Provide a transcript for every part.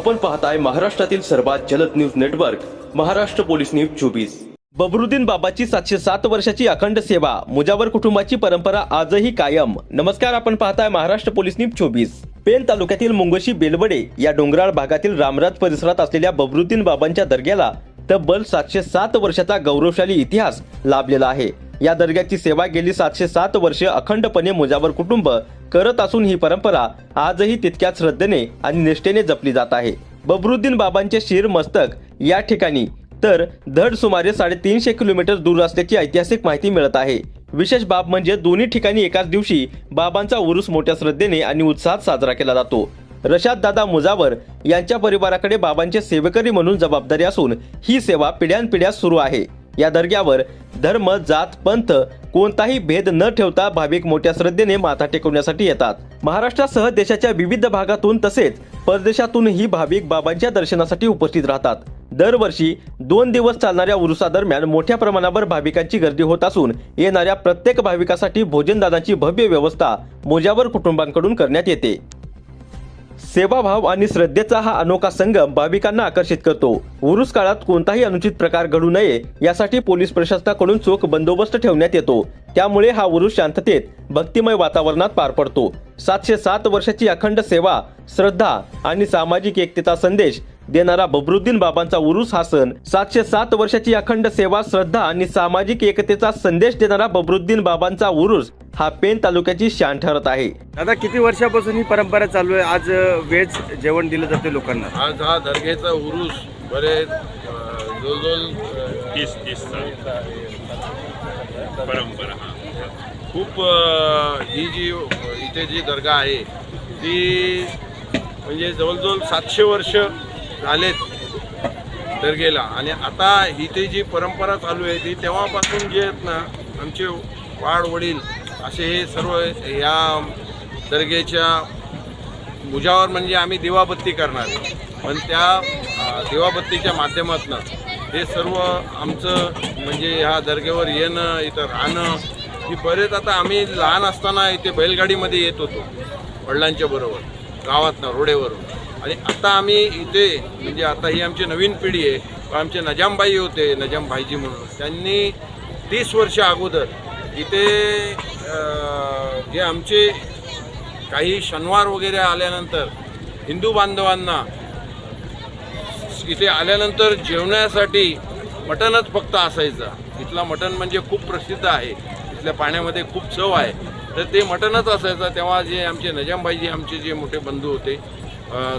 आपण पाहताय महाराष्ट्रातील सर्वात जलद news network Maharashtra police news चोवीस. बबरुद्दीन बाबाची सातशे सात वर्षाची अखंड सेवा मुजावर कुटुंबाची परंपरा आजही कायम. नमस्कार आपण पाहताय महाराष्ट्र पोलीस न्यूज चोवीस. पेन तालुक्यातील मुंगशी बेलवडे या डोंगराळ भागातील रामराज परिसरात असलेल्या बबरुद्दीन बाबांच्या दर्ग्याला तब्बल सातशे सात वर्षाचा गौरवशाली इतिहास लाभलेला आहे. या दर्ग्याची सेवा गेली सातशे सात वर्षे अखंडपणे मुजावर कुटुंब करत असून ही परंपरा आजही तितक्याच श्रद्धेने आणि निष्ठेने जपली जात आहे. बबरुद्दीन बाबांचे शिर मस्तक या ठिकाणी. तर धड सुमारे साडेतीनशे किलोमीटर दूर असल्याची ऐतिहासिक माहिती मिळत आहे. विशेष बाब म्हणजे दोन्ही ठिकाणी एकाच दिवशी बाबांचा उरूस मोठ्या श्रद्धेने आणि उत्साहात साजरा केला जातो. रशाद दादा मुजावर यांच्या परिवाराकडे बाबांचे सेवेकरी म्हणून जबाबदारी असून ही सेवा पिढ्यानपिढ्या सुरू आहे. या दर्ग्यावर धर्म जात पंथ कोणताही भेद न ठेवता भाविक मोठ्या श्रद्धेने माथा टेकवण्यासाठी येतात. महाराष्ट्रासह देशाच्या विविध भागातून तसेच परदेशातूनही भाविक बाबांच्या दर्शनासाठी उपस्थित राहतात. दरवर्षी दोन दिवस चालणाऱ्या उरुसादरम्यान मोठ्या प्रमाणावर भाविकांची गर्दी होत असून येणाऱ्या प्रत्येक भाविकासाठी भोजनदानाची भव्य व्यवस्था मोजावर कुटुंबांकडून करण्यात येते. सेवाभाव आणि श्रद्धेचा हा अनोखा संगम भाविकांना आकर्षित करतो. उरुस काळात कोणताही अनुचित प्रकार घडू नये यासाठी पोलीस प्रशासनाकडून चोख बंदोबस्त ठेवण्यात येतो. त्यामुळे हा उरुस शांततेत भक्तिमय वातावरणात पार पडतो. सातशे सात वर्षाची अखंड सेवा श्रद्धा आणि सामाजिक एकतेचा संदेश देणारा बबरुद्दीन बाबांचा उरुस हा सण. सातशे सात वर्षाची अखंड सेवा श्रद्धा आणि सामाजिक एकतेचा संदेश देणारा बबरुद्दीन बाबांचा उरुस हा पेन तालुक्याची शान ठरत आहे. दादा किती वर्षापासून ही परंपरा चालू आहे? आज व्हेज जेवण दिलं जाते लोकांना. आज हा दर्गेचा उरूस बरेच जवळजवळ तीस तीस परंपरा खूप ही जी इथे जी दर्गा आहे ती म्हणजे जवळजवळ सातशे वर्ष झालेत दर्गेला आणि आता इथे जी परंपरा चालू आहे ती तेव्हापासून जे आहेत ना आमचे वाढ वडील असे हे सर्व या दर्गेच्या मुजावर म्हणजे आम्ही दिवाबत्ती करणार. पण त्या दिवाबत्तीच्या माध्यमातून हे सर्व आमचं म्हणजे ह्या दर्गेवर येणं इथं राहणं ही बरेच आता आम्ही लहान असताना इथे बैलगाडीमध्ये येत होतो वडिलांच्या बरोबर गावातनं रोडेवरून. आणि आता आम्ही इथे म्हणजे आता ही आमची नवीन पिढी आहे. आमचे नजामबाई होते नजामबाईजी म्हणून. त्यांनी तीस वर्ष अगोदर इथे जे आमचे काही शनिवार वगैरे आल्यानंतर हिंदू बांधवांना इथे आल्यानंतर जेवण्यासाठी मटणच फक्त असायचं. इथला मटण म्हणजे खूप प्रसिद्ध आहे. इथल्या पाण्यामध्ये खूप चव आहे. तर ते मटणच असायचं. तेव्हा जे आमचे नजामबाईजी आमचे जे मोठे बंधू होते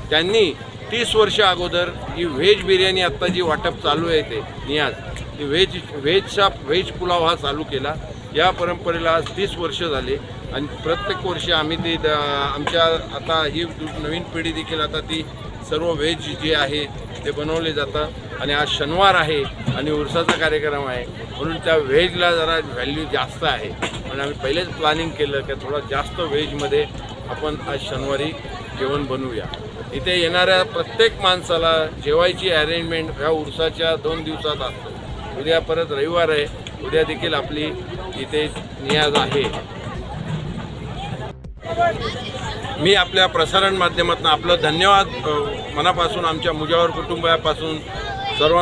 त्यांनी तीस वर्ष अगोदर ही व्हेज बिर्याणी आत्ता जी वाटप चालू आहे ते नियाज ती व्हेज व्हेजचा व्हेज पुलाव हा चालू केला. या परंपरेला आज तीस वर्ष झाले आणि प्रत्येक वर्षी आम्ही ते द- आमच्या आता ही नवीन पिढी देखील आता ती सर्व व्हेज जे आहे ते बनवले जातं आणि आज शनिवार आहे आणि उरसाचा कार्यक्रम आहे. म्हणून त्या व्हेजला जरा व्हॅल्यू जास्त आहे. म्हणून आम्ही पहिलेच प्लॅनिंग केलं की थोडं जास्त व्हेजमध्ये आपण आज शनिवारी जेवण बनवूया. इथे येणाऱ्या प्रत्येक माणसाला जेवायची अरेंजमेंट ह्या उरसाच्या दोन दिवसात असतो. उद्या परत रविवार आहे. उद्या देखील आपली इथे नियाज आहे. मी आपल्या प्रसारण माध्यमातून आपलं धन्यवाद मनापासून आमच्या मुजावर कुटुंबापासून सर्व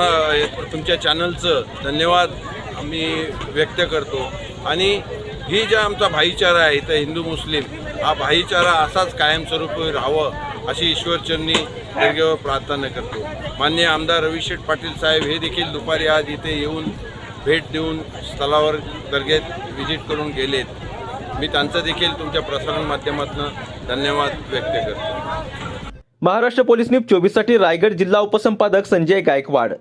तुमच्या चॅनलचं धन्यवाद आम्ही व्यक्त करतो. आणि ही ज्या आमचा भाईचारा आहे इथं हिंदू मुस्लिम हा भाईचारा असाच कायमस्वरूपी राहावं अशी ईश्वरचरणी दर्गेवर प्रार्थना करतो. मान्य आमदार रविशेठ पाटील साहेब हे देखील दुपारी आज इथे येऊन भेट देऊन स्थळावर दर्गेत व्हिजिट करून गेलेत. मी त्यांचं देखील तुमच्या प्रसारण माध्यमातून धन्यवाद व्यक्त करतो. महाराष्ट्र पोलीस न्यूज चोवीससाठी रायगड जिल्हा उपसंपादक संजय गायकवाड.